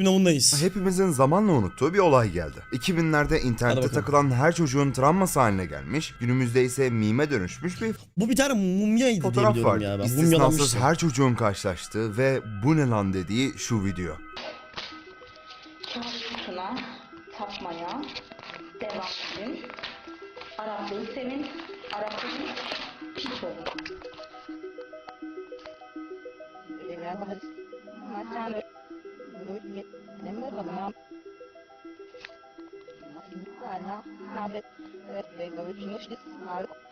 Şimdi bundayız. Hepimizin zamanla unuttuğu bir olay geldi. 2000'lerde Hadi internette takılan her çocuğun travması haline gelmiş, günümüzde ise mime dönüşmüş bir Bu bir tane mumyaydı diye fotoğraf biliyorum var. ya. Ben İstisnasız her çocuğun karşılaştığı ve bu ne lan dediği şu video. Kabusuna tapmaya devam edin. Araplığı sevin, Araplığı piç olun. Buyurun benim odamam. Masina, nawet, nawet, nawet, nawet, nawet, nawet,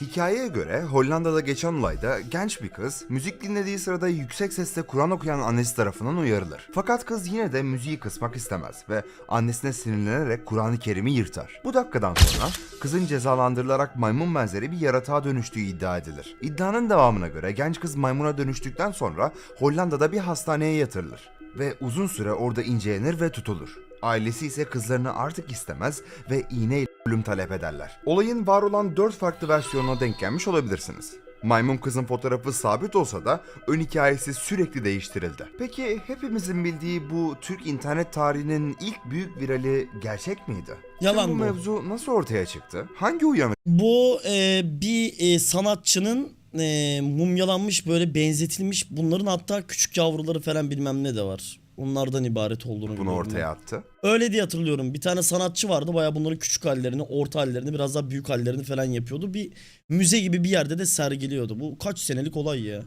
Hikayeye göre Hollanda'da geçen olayda genç bir kız müzik dinlediği sırada yüksek sesle Kur'an okuyan annesi tarafından uyarılır. Fakat kız yine de müziği kısmak istemez ve annesine sinirlenerek Kur'an-ı Kerim'i yırtar. Bu dakikadan sonra kızın cezalandırılarak maymun benzeri bir yaratığa dönüştüğü iddia edilir. İddianın devamına göre genç kız maymuna dönüştükten sonra Hollanda'da bir hastaneye yatırılır ve uzun süre orada incelenir ve tutulur. Ailesi ise kızlarını artık istemez ve iğneyle ölüm talep ederler. Olayın var olan 4 farklı versiyonuna denk gelmiş olabilirsiniz. Maymun kızın fotoğrafı sabit olsa da ön hikayesi sürekli değiştirildi. Peki hepimizin bildiği bu Türk internet tarihinin ilk büyük virali gerçek miydi? Yalan Tüm bu bu. mevzu nasıl ortaya çıktı? Hangi uyanık Bu e, bir e, sanatçının e, mumyalanmış böyle benzetilmiş bunların hatta küçük yavruları falan bilmem ne de var. Onlardan ibaret olduğunu bunu ortaya ben. attı? Öyle diye hatırlıyorum. Bir tane sanatçı vardı. Baya bunların küçük hallerini, orta hallerini, biraz daha büyük hallerini falan yapıyordu. Bir müze gibi bir yerde de sergiliyordu. Bu kaç senelik olay ya.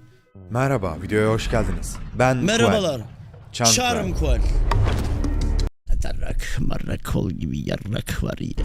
Merhaba, videoya hoş geldiniz. Ben Merhabalar. Charm Kual. Yarrak, marrak kol gibi yarrak var ya.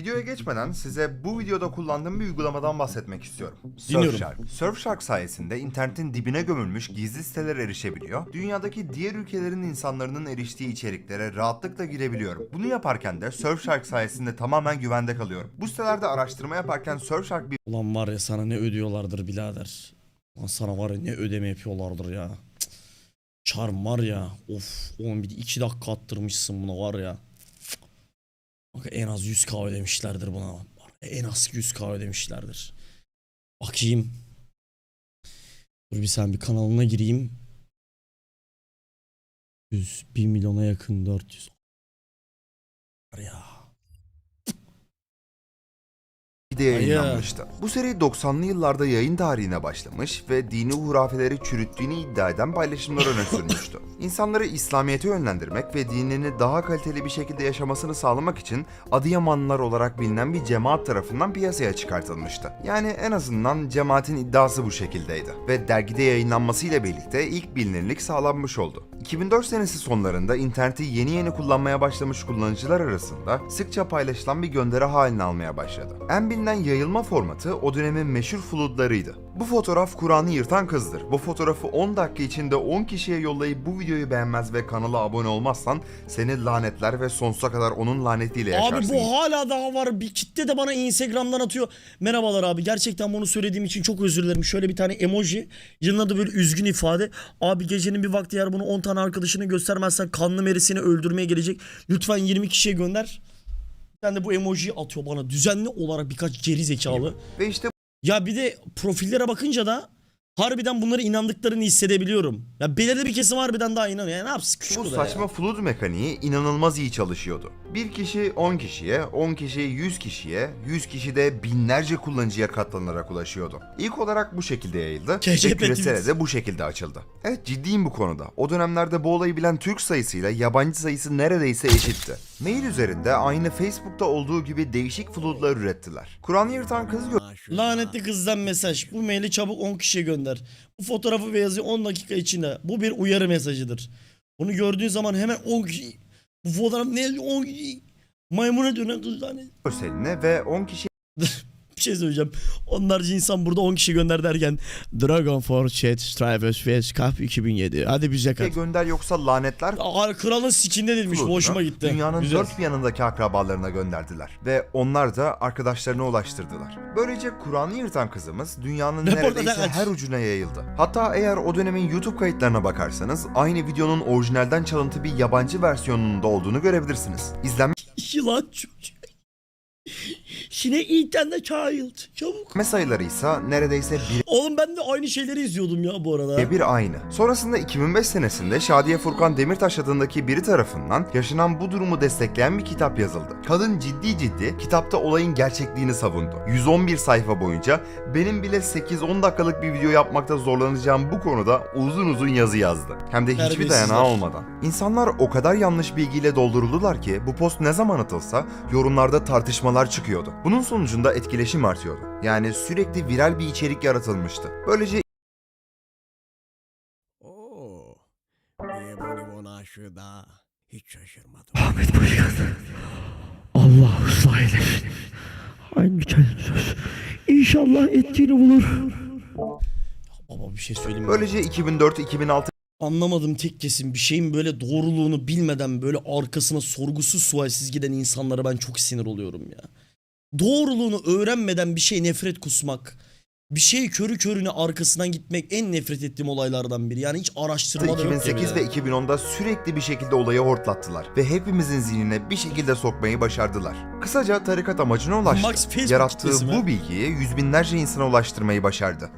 Videoya geçmeden size bu videoda kullandığım bir uygulamadan bahsetmek istiyorum. Dinliyorum. Surfshark. Surfshark sayesinde internetin dibine gömülmüş gizli sitelere erişebiliyor. Dünyadaki diğer ülkelerin insanların eriştiği içeriklere rahatlıkla girebiliyorum. Bunu yaparken de Surfshark sayesinde tamamen güvende kalıyorum. Bu sitelerde araştırma yaparken Surfshark bir Ulan var ya sana ne ödüyorlardır birader. Ulan sana var ya ne ödeme yapıyorlardır ya. Cık. Charm var ya. Of oğlum bir de iki dakika attırmışsın buna var ya. En az 100k ödemişlerdir buna. En az 100k ödemişlerdir. Bakayım. Dur bir sen bir kanalına gireyim. 100, 1 milyona yakın 400. Var ya. De yayınlanmıştı. Bu seri 90'lı yıllarda yayın tarihine başlamış ve dini hurafeleri çürüttüğünü iddia eden paylaşımlar öne sürmüştü. İnsanları İslamiyet'e yönlendirmek ve dinini daha kaliteli bir şekilde yaşamasını sağlamak için Adıyamanlılar olarak bilinen bir cemaat tarafından piyasaya çıkartılmıştı. Yani en azından cemaatin iddiası bu şekildeydi. Ve dergide yayınlanmasıyla birlikte ilk bilinirlik sağlanmış oldu. 2004 senesi sonlarında interneti yeni yeni kullanmaya başlamış kullanıcılar arasında sıkça paylaşılan bir gönderi haline almaya başladı. En bilinen yayılma formatı o dönemin meşhur floodlarıydı. Bu fotoğraf Kur'an'ı yırtan kızdır. Bu fotoğrafı 10 dakika içinde 10 kişiye yollayıp bu videoyu beğenmez ve kanala abone olmazsan seni lanetler ve sonsuza kadar onun lanetiyle yaşarsın. Abi bu hala daha var. Bir kitle de bana Instagram'dan atıyor. Merhabalar abi. Gerçekten bunu söylediğim için çok özür dilerim. Şöyle bir tane emoji. Yanına da böyle üzgün ifade. Abi gecenin bir vakti eğer bunu 10 tane arkadaşına göstermezsen kanlı merisini öldürmeye gelecek. Lütfen 20 kişiye gönder. Bir tane de bu emojiyi atıyor bana. Düzenli olarak birkaç geri zekalı. Ve işte Ya bir de profillere bakınca da harbiden bunlara inandıklarını hissedebiliyorum. Ya belirli bir kesim harbiden daha inanıyor. Ya ne yapsın küçük Bu saçma ya. flood mekaniği inanılmaz iyi çalışıyordu. Bir kişi 10 kişiye, 10 kişi 100 kişiye, 100 kişi de binlerce kullanıcıya katlanarak ulaşıyordu. İlk olarak bu şekilde yayıldı ve KCP küresele tweet. de bu şekilde açıldı. Evet ciddiyim bu konuda. O dönemlerde bu olayı bilen Türk sayısıyla yabancı sayısı neredeyse eşitti. Mail üzerinde aynı Facebook'ta olduğu gibi değişik floodlar ürettiler. Kur'an'ı yırtan kız Lanetli kızdan mesaj. Bu maili çabuk 10 kişiye gönder. Bu fotoğrafı ve yazıyı 10 dakika içinde. Bu bir uyarı mesajıdır. Bunu gördüğün zaman hemen 10 kişi. Bu fotoğraf ne 10 kişi. Maymuna dönen kız hani. görseline ve 10 kişi Bir şey söyleyeceğim. Onlarca insan burada 10 kişi gönder derken Dragon for Chat Strivers vs Cup 2007. Hadi bize kat. gönder yoksa lanetler Aa, Kralın sikinde değilmiş. Flood'unu Hoşuma gitti. Dünyanın Güzel. dört bir yanındaki akrabalarına gönderdiler. Ve onlar da arkadaşlarına ulaştırdılar. Böylece Kur'an'ı yırtan kızımız dünyanın Reportajdan neredeyse aç. her ucuna yayıldı. Hatta eğer o dönemin YouTube kayıtlarına bakarsanız aynı videonun orijinalden çalıntı bir yabancı versiyonunun da olduğunu görebilirsiniz. İzlenme Yılan çocuk. Sine eat the child. Çabuk. sayıları ise neredeyse Oğlum ben de aynı şeyleri izliyordum ya bu arada. birebir aynı. Sonrasında 2005 senesinde Şadiye Furkan Demirtaş adındaki biri tarafından yaşanan bu durumu destekleyen bir kitap yazıldı. Kadın ciddi ciddi kitapta olayın gerçekliğini savundu. 111 sayfa boyunca benim bile 8-10 dakikalık bir video yapmakta zorlanacağım bu konuda uzun uzun yazı yazdı. Hem de hiçbir Terbiyesizler. dayanağı olmadan. İnsanlar o kadar yanlış bilgiyle dolduruldular ki bu post ne zaman atılsa yorumlarda tartışmalar çıkıyordu. Bunun sonucunda etkileşim artıyordu. Yani sürekli viral bir içerik yaratılmıştı. Böylece Oo. Niye bonibon aşığı da hiç şaşırmadım. Ahmet Başkan. Allah ıslah eylesin. Aynı söz. İnşallah ettiğini bulur. Baba bir şey söyleyeyim mi? Böylece 2004-2006 Anlamadım tek kesim bir şeyin böyle doğruluğunu bilmeden böyle arkasına sorgusuz sualsiz giden insanlara ben çok sinir oluyorum ya. Doğruluğunu öğrenmeden bir şey nefret kusmak, bir şey körü körüne arkasından gitmek en nefret ettiğim olaylardan biri. Yani hiç araştırma da yok ya 2008 bir ve de. 2010'da sürekli bir şekilde olayı hortlattılar ve hepimizin zihnine bir şekilde sokmayı başardılar. Kısaca tarikat amacına ulaştı. Max Facebook Yarattığı kitlesi mi? bu bilgiyi yüz binlerce insana ulaştırmayı başardı.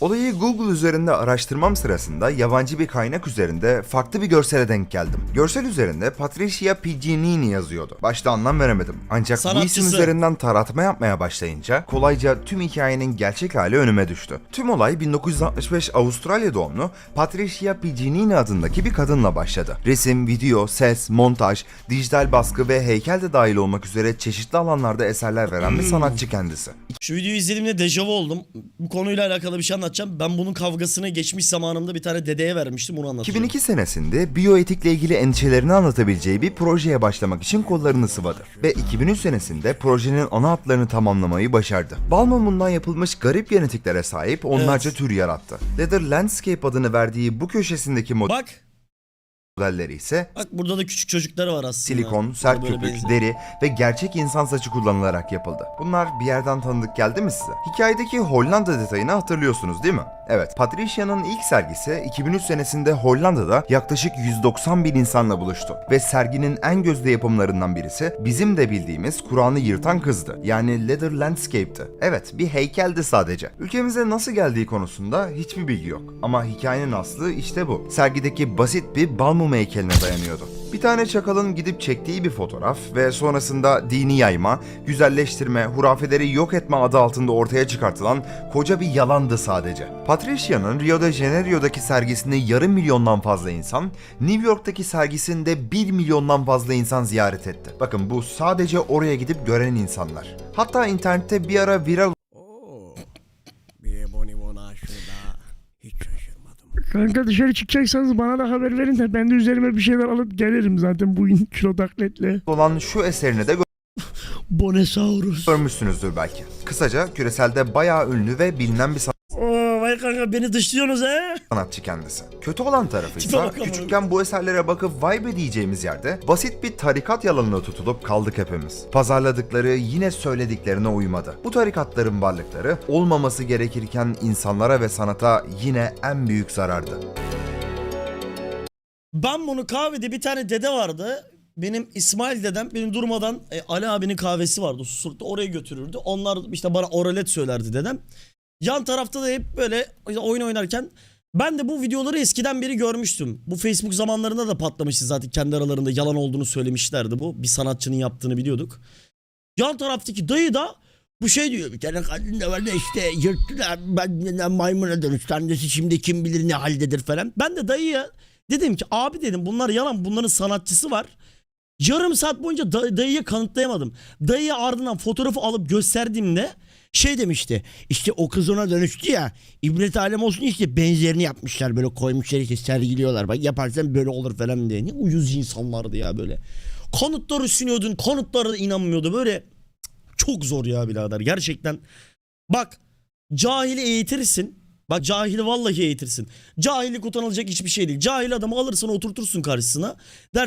Olayı Google üzerinde araştırmam sırasında yabancı bir kaynak üzerinde farklı bir görsele denk geldim. Görsel üzerinde Patricia Piginini yazıyordu. Başta anlam veremedim. Ancak bu isim üzerinden taratma yapmaya başlayınca kolayca tüm hikayenin gerçek hali önüme düştü. Tüm olay 1965 Avustralya doğumlu Patricia Piginini adındaki bir kadınla başladı. Resim, video, ses, montaj, dijital baskı ve heykel de dahil olmak üzere çeşitli alanlarda eserler veren bir sanatçı kendisi. Şu videoyu izlediğimde dejavu oldum. Bu konuyla alakalı bir şey anlatacağım. Ben bunun kavgasını geçmiş zamanımda bir tane dedeye vermiştim bunu anlatacağım. 2002 senesinde biyoetikle ilgili endişelerini anlatabileceği bir projeye başlamak için kollarını sıvadı. Ve 2003 senesinde projenin ana hatlarını tamamlamayı başardı. Bal mumundan yapılmış garip genetiklere sahip onlarca tür yarattı. Leather Landscape adını verdiği bu köşesindeki Bak. Modelleri ise Bak burada da küçük çocuklar var aslında. silikon, sert böyle köpük, benziyor. deri ve gerçek insan saçı kullanılarak yapıldı. Bunlar bir yerden tanıdık geldi mi size? Hikayedeki Hollanda detayını hatırlıyorsunuz değil mi? Evet, Patricia'nın ilk sergisi 2003 senesinde Hollanda'da yaklaşık 190 bin insanla buluştu. Ve serginin en gözde yapımlarından birisi bizim de bildiğimiz Kur'an'ı yırtan kızdı. Yani Leather Landscape'ti. Evet, bir heykeldi sadece. Ülkemize nasıl geldiği konusunda hiçbir bilgi yok. Ama hikayenin aslı işte bu. Sergideki basit bir bal mumu heykeline dayanıyordu. Bir tane çakalın gidip çektiği bir fotoğraf ve sonrasında dini yayma, güzelleştirme, hurafeleri yok etme adı altında ortaya çıkartılan koca bir yalandı sadece. Patricia'nın Rio de Janeiro'daki sergisini yarım milyondan fazla insan, New York'taki sergisinde 1 milyondan fazla insan ziyaret etti. Bakın bu sadece oraya gidip gören insanlar. Hatta internette bir ara viral Oo. Niye bonibon aşığı da hiç şaşırmadım. Kanka dışarı çıkacaksanız bana da haber verin de ben de üzerime bir şeyler alıp gelirim zaten bugün kilo takletle. olan şu eserini de Bonesaurus. görmüşsünüzdür belki. Kısaca küreselde bayağı ünlü ve bilinen bir Oo kanka beni dışlıyorsunuz he. sanatçı kendisi. Kötü olan tarafı Tipe ise bak amına küçükken bu eserlere bakıp vay be diyeceğimiz yerde basit bir tarikat yalanına tutulup kaldık hepimiz. Pazarladıkları yine söylediklerine uymadı. Bu tarikatların varlıkları olmaması gerekirken insanlara ve sanata yine en büyük zarardı. Ben bunu kahvede bir tane dede vardı. Benim İsmail dedem benim durmadan e, Ali abinin kahvesi vardı. Susurluk'ta oraya götürürdü. Onlar işte bana oralet söylerdi dedem. Yan tarafta da hep böyle oyun oynarken ben de bu videoları eskiden beri görmüştüm. Bu Facebook zamanlarında da patlamıştı zaten kendi aralarında yalan olduğunu söylemişlerdi bu. Bir sanatçının yaptığını biliyorduk. Yan taraftaki dayı da bu şey diyor. Bir tane kadın var da işte yırttılar. Ben maymuna dönüştü. Annesi şimdi kim bilir ne haldedir falan. Ben de dayıya dedim ki abi dedim bunlar yalan. Bunların sanatçısı var. Yarım saat boyunca da- dayıya kanıtlayamadım. Dayıya ardından fotoğrafı alıp gösterdiğimde şey demişti. İşte o kız ona dönüştü ya. İbret alem olsun işte benzerini yapmışlar böyle koymuşlar işte sergiliyorlar. Bak yaparsan böyle olur falan diye. Ne uyuz insanlardı ya böyle. Kanıtları sunuyordun kanıtlara inanmıyordu böyle. Çok zor ya birader gerçekten. Bak cahili eğitirsin. Bak cahili vallahi eğitirsin. Cahillik utanılacak hiçbir şey değil. Cahil adamı alırsın oturtursun karşısına. Der